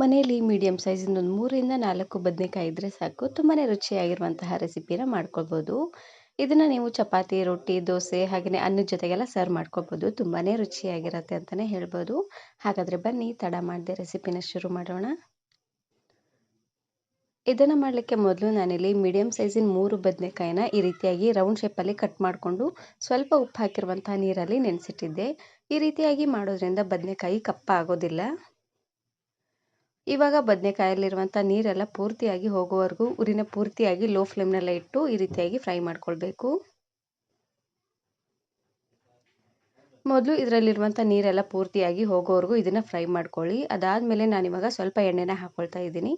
ಮನೆಯಲ್ಲಿ ಮೀಡಿಯಮ್ ಸೈಜಿಂದ ಒಂದು ಮೂರರಿಂದ ನಾಲ್ಕು ಬದನೇಕಾಯಿ ಇದ್ದರೆ ಸಾಕು. ತುಂಬಾ ರುಚಿಯಾಗಿರುವಂತಹ ರೆಸಿಪಿನ ಮಾಡ್ಕೊಳ್ಬೋದು. ಇದನ್ನು ನೀವು ಚಪಾತಿ, ರೊಟ್ಟಿ, ದೋಸೆ ಹಾಗೆಯೇ ಅನ್ನದ ಜೊತೆಗೆಲ್ಲ ಸರ್ವ್ ಮಾಡ್ಕೊಳ್ಬೋದು. ತುಂಬಾ ರುಚಿಯಾಗಿರುತ್ತೆ ಅಂತಲೇ ಹೇಳ್ಬೋದು. ಹಾಗಾದರೆ ಬನ್ನಿ, ತಡ ಮಾಡದೆ ರೆಸಿಪಿನ ಶುರು ಮಾಡೋಣ. ಇದನ್ನು ಮಾಡಲಿಕ್ಕೆ ಮೊದಲು ನಾನಿಲ್ಲಿ ಮೀಡಿಯಮ್ ಸೈಜಿನ ಮೂರು ಬದನೆಕಾಯಿನ ಈ ರೀತಿಯಾಗಿ ರೌಂಡ್ ಶೇಪಲ್ಲಿ ಕಟ್ ಮಾಡಿಕೊಂಡು ಸ್ವಲ್ಪ ಉಪ್ಪು ಹಾಕಿರುವಂಥ ನೀರಲ್ಲಿ ನೆನೆಸಿಟ್ಟಿದ್ದೆ. ಈ ರೀತಿಯಾಗಿ ಮಾಡೋದ್ರಿಂದ ಬದನೆಕಾಯಿ ಕಪ್ಪ ಆಗೋದಿಲ್ಲ ಇವಾಗ ಬದನೆಕಾಯಲ್ಲಿರುವಂಥ ನೀರೆಲ್ಲ ಪೂರ್ತಿಯಾಗಿ ಹೋಗೋವರೆಗೂ ಉರಿನ ಪೂರ್ತಿಯಾಗಿ ಲೋ ಫ್ಲೇಮ್ನೆಲ್ಲ ಇಟ್ಟು ಈ ರೀತಿಯಾಗಿ ಫ್ರೈ ಮಾಡ್ಕೊಳ್ಬೇಕು. ಮೊದಲು ಇದರಲ್ಲಿರುವಂಥ ನೀರೆಲ್ಲ ಪೂರ್ತಿಯಾಗಿ ಹೋಗೋವರೆಗೂ ಇದನ್ನು ಫ್ರೈ ಮಾಡ್ಕೊಳ್ಳಿ. ಅದಾದಮೇಲೆ ನಾನಿವಾಗ ಸ್ವಲ್ಪ ಎಣ್ಣೆನ ಹಾಕ್ಕೊಳ್ತಾ ಇದ್ದೀನಿ.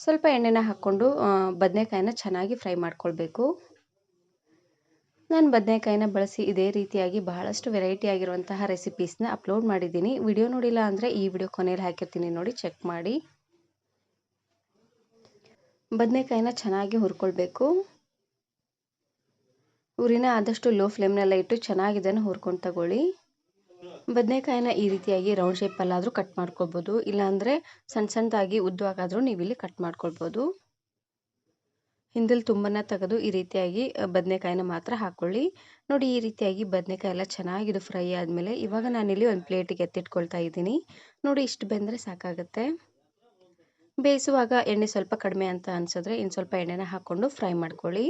ಸ್ವಲ್ಪ ಎಣ್ಣೆನ ಹಾಕ್ಕೊಂಡು ಬದನೆಕಾಯಿನ ಚೆನ್ನಾಗಿ ಫ್ರೈ ಮಾಡ್ಕೊಳ್ಬೇಕು. ನಾನು ಬದನೆಕಾಯಿನ ಬಳಸಿ ಇದೇ ರೀತಿಯಾಗಿ ಬಹಳಷ್ಟು ವೆರೈಟಿ ಆಗಿರುವಂತಹ ರೆಸಿಪೀಸ್ನ ಅಪ್ಲೋಡ್ ಮಾಡಿದ್ದೀನಿ. ವಿಡಿಯೋ ನೋಡಿಲ್ಲ ಅಂದರೆ ಈ ವಿಡಿಯೋ ಕೊನೆಯಲ್ಲಿ ಹಾಕಿರ್ತೀನಿ ನೋಡಿ ಚೆಕ್ ಮಾಡಿ. ಬದನೆಕಾಯಿನ ಚೆನ್ನಾಗಿ ಹುರ್ಕೊಳ್ಬೇಕು. ಉರಿನ ಆದಷ್ಟು ಲೋ ಫ್ಲೇಮ್ನೆಲ್ಲ ಇಟ್ಟು ಚೆನ್ನಾಗಿ ಇದನ್ನು ಹುರ್ಕೊಂಡು ತಗೊಳ್ಳಿ. ಬದನೆಕಾಯಿನ ಈ ರೀತಿಯಾಗಿ ರೌಂಡ್ ಶೇಪಲ್ಲಾದರೂ ಕಟ್ ಮಾಡ್ಕೊಳ್ಬೋದು. ಇಲ್ಲಾಂದರೆ ಸಣ್ಣ ಸಣ್ಣದಾಗಿ ಉದ್ದವಾಗಾದರೂ ನೀವು ಇಲ್ಲಿ ಕಟ್ ಮಾಡ್ಕೊಳ್ಬೋದು. ಹಿಂದಲ್ಲಿ ತುಂಬನ ತೆಗೆದು ಈ ರೀತಿಯಾಗಿ ಬದನೆಕಾಯಿನ ಮಾತ್ರ ಹಾಕ್ಕೊಳ್ಳಿ ನೋಡಿ ಈ ರೀತಿಯಾಗಿ ಬದನೆಕಾಯಿ ಎಲ್ಲ ಚೆನ್ನಾಗಿದು ಫ್ರೈ ಆದಮೇಲೆ ಇವಾಗ ನಾನಿಲ್ಲಿ ಒಂದು ಪ್ಲೇಟಿಗೆ ಎತ್ತಿಟ್ಕೊಳ್ತಾ ಇದ್ದೀನಿ. ನೋಡಿ ಇಷ್ಟು ಬೆಂದರೆ ಸಾಕಾಗುತ್ತೆ. ಬೇಯಿಸುವಾಗ ಎಣ್ಣೆ ಸ್ವಲ್ಪ ಕಡಿಮೆ ಅಂತ ಅನಿಸಿದ್ರೆ ಇನ್ನು ಸ್ವಲ್ಪ ಎಣ್ಣೆನ ಹಾಕ್ಕೊಂಡು ಫ್ರೈ ಮಾಡ್ಕೊಳ್ಳಿ.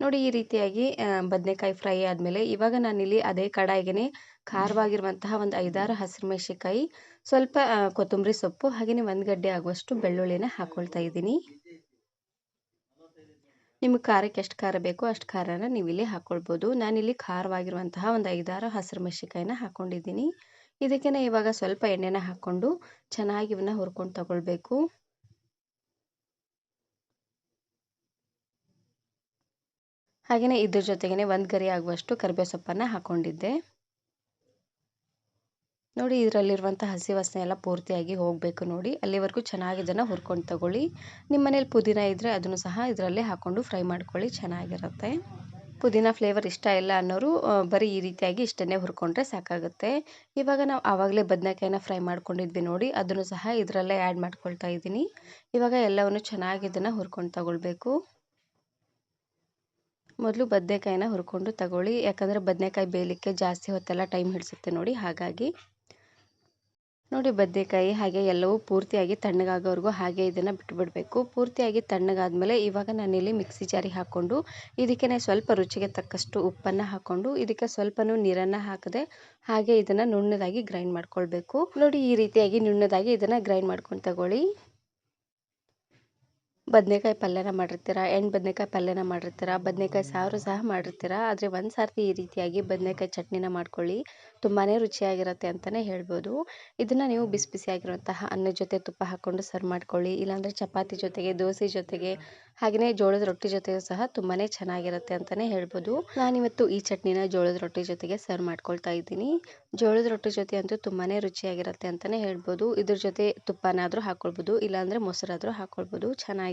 ನೋಡಿ ಈ ರೀತಿಯಾಗಿ ಬದನೆಕಾಯಿ ಫ್ರೈ ಆದಮೇಲೆ ಇವಾಗ ನಾನಿಲ್ಲಿ ಅದೇ ಕಡಾಯಿಗೆ ಖಾರವಾಗಿರುವಂತಹ ಒಂದು ಐದಾರು ಹಸಿರು ಮೆಣಸಿಕಾಯಿ ಸ್ವಲ್ಪ ಕೊತ್ತಂಬರಿ ಸೊಪ್ಪು ಹಾಗೆಯೇ ಒಂದು ಗಡ್ಡೆ ಆಗುವಷ್ಟು ಬೆಳ್ಳುಳ್ಳಿನ ಹಾಕ್ಕೊಳ್ತಾ ಇದ್ದೀನಿ. ನಿಮಗೆ ಖಾರಕ್ಕೆ ಎಷ್ಟು ಖಾರ ಬೇಕೋ ಅಷ್ಟು ಖಾರನ ನೀವಿಲ್ಲಿ ಹಾಕ್ಕೊಳ್ಬೋದು ನಾನಿಲ್ಲಿ ಖಾರವಾಗಿರುವಂತಹ ಒಂದು ಐದಾರು ಹಸಿರು ಮೆಣಸಿಕಾಯಿನ ಹಾಕ್ಕೊಂಡಿದ್ದೀನಿ ಇದಕ್ಕೆ ಇವಾಗ ಸ್ವಲ್ಪ ಎಣ್ಣೆನ ಹಾಕ್ಕೊಂಡು ಚೆನ್ನಾಗಿ ಇವನ್ನ ಹುರ್ಕೊಂಡು ತಗೊಳ್ಬೇಕು. ಹಾಗೆಯೇ ಇದ್ರ ಜೊತೆಗೇ ಒಂದು ಗರಿ ಆಗುವಷ್ಟು ಕರಿಬೇವು ಸೊಪ್ಪನ್ನು ಹಾಕ್ಕೊಂಡಿದ್ದೆ ನೋಡಿ, ಇದರಲ್ಲಿರುವಂಥ ಹಸಿ ವಾಸನೆ ಎಲ್ಲ ಪೂರ್ತಿಯಾಗಿ ಹೋಗಬೇಕು ನೋಡಿ. ಅಲ್ಲಿವರೆಗೂ ಚೆನ್ನಾಗಿ ಇದನ್ನು ಹುರ್ಕೊಂಡು ತಗೊಳ್ಳಿ. ನಿಮ್ಮ ಮನೇಲಿ ಪುದೀನ ಇದ್ದರೆ ಅದನ್ನು ಸಹ ಇದರಲ್ಲೇ ಹಾಕ್ಕೊಂಡು ಫ್ರೈ ಮಾಡ್ಕೊಳ್ಳಿ, ಚೆನ್ನಾಗಿರುತ್ತೆ. ಪುದೀನ ಫ್ಲೇವರ್ ಇಷ್ಟ ಇಲ್ಲ ಅನ್ನೋರು ಬರೀ ಈ ರೀತಿಯಾಗಿ ಇಷ್ಟನ್ನೇ ಹುರ್ಕೊಂಡ್ರೆ ಸಾಕಾಗುತ್ತೆ. ಇವಾಗ ನಾವು ಆವಾಗಲೇ ಬದನೆಕಾಯಿನ ಫ್ರೈ ಮಾಡ್ಕೊಂಡಿದ್ವಿ ನೋಡಿ, ಅದನ್ನು ಸಹ ಇದರಲ್ಲೇ ಆ್ಯಡ್ ಮಾಡ್ಕೊಳ್ತಾ ಇದ್ದೀನಿ. ಇವಾಗ ಎಲ್ಲವನ್ನು ಚೆನ್ನಾಗಿ ಇದನ್ನು ಹುರ್ಕೊಂಡು ತಗೊಳ್ಬೇಕು. ಮೊದಲು ಬದನೆಕಾಯಿನ ಹುರ್ಕೊಂಡು ತಗೊಳ್ಳಿ. ಯಾಕಂದರೆ ಬದನೆಕಾಯಿ ಬೇಯಲಿಕ್ಕೆ ಜಾಸ್ತಿ ಹೊತ್ತೆಲ್ಲ ಟೈಮ್ ಹಿಡಿಸುತ್ತೆ ನೋಡಿ, ಹಾಗಾಗಿ. ನೋಡಿ ಬದನೆಕಾಯಿ ಹಾಗೆ ಎಲ್ಲವೂ ಪೂರ್ತಿಯಾಗಿ ತಣ್ಣಗಾಗೋವರೆಗೂ ಹಾಗೆ ಇದನ್ನು ಬಿಟ್ಬಿಡಬೇಕು. ಪೂರ್ತಿಯಾಗಿ ತಣ್ಣಗಾದಮೇಲೆ ಇವಾಗ ನಾನಿಲ್ಲಿ ಮಿಕ್ಸಿ ಜಾರಿ ಹಾಕ್ಕೊಂಡು ಇದಕ್ಕೆ ಸ್ವಲ್ಪ ರುಚಿಗೆ ತಕ್ಕಷ್ಟು ಉಪ್ಪನ್ನು ಹಾಕ್ಕೊಂಡು ಇದಕ್ಕೆ ಸ್ವಲ್ಪನೂ ನೀರನ್ನು ಹಾಕದೆ ಹಾಗೆ ಇದನ್ನು ನುಣ್ಣದಾಗಿ ಗ್ರೈಂಡ್ ಮಾಡ್ಕೊಳ್ಬೇಕು. ನೋಡಿ ಈ ರೀತಿಯಾಗಿ ನುಣ್ಣದಾಗಿ ಇದನ್ನು ಗ್ರೈಂಡ್ ಮಾಡ್ಕೊಂಡು ತಗೊಳ್ಳಿ. ಬದನೆಕಾಯಿ ಪಲ್ಯನ ಮಾಡಿರ್ತೀರ, ಎಣ್ಣೆ ಬದನೆಕಾಯಿ ಪಲ್ಯನ ಮಾಡಿರ್ತೀರ, ಬದನೆಕಾಯಿ ಸಾರು ಸಹ ಮಾಡಿರ್ತೀರ, ಆದರೆ ಒಂದು ಸರ್ತಿ ಈ ರೀತಿಯಾಗಿ ಬದನೆಕಾಯಿ ಚಟ್ನಿನ ಮಾಡ್ಕೊಳ್ಳಿ ತುಂಬಾ ರುಚಿಯಾಗಿರುತ್ತೆ ಅಂತಲೇ ಹೇಳ್ಬೋದು. ಇದನ್ನು ನೀವು ಬಿಸಿ ಬಿಸಿಯಾಗಿರುವಂತಹ ಅನ್ನದ ಜೊತೆ ತುಪ್ಪ ಹಾಕ್ಕೊಂಡು ಸರ್ವ್ ಮಾಡ್ಕೊಳ್ಳಿ, ಇಲ್ಲಾಂದರೆ ಚಪಾತಿ ಜೊತೆಗೆ, ದೋಸೆ ಜೊತೆಗೆ ಹಾಗೆಯೇ ಜೋಳದ ರೊಟ್ಟಿ ಜೊತೆಗೂ ಸಹ ತುಂಬಾ ಚೆನ್ನಾಗಿರುತ್ತೆ ಅಂತಲೇ ಹೇಳ್ಬೋದು. ನಾನಿವತ್ತು ಈ ಚಟ್ನಿನ ಜೋಳದ ರೊಟ್ಟಿ ಜೊತೆಗೆ ಸರ್ವ್ ಮಾಡ್ಕೊಳ್ತಾ ಇದ್ದೀನಿ. ಜೋಳದ ರೊಟ್ಟಿ ಜೊತೆ ಅಂತೂ ತುಂಬಾ ರುಚಿಯಾಗಿರುತ್ತೆ ಅಂತಲೇ ಹೇಳ್ಬೋದು. ಇದ್ರ ಜೊತೆ ತುಪ್ಪನಾದರೂ ಹಾಕ್ಕೊಳ್ಬೋದು ಇಲ್ಲಾಂದರೆ ಮೊಸರಾದರೂ ಹಾಕ್ಕೊಳ್ಬೋದು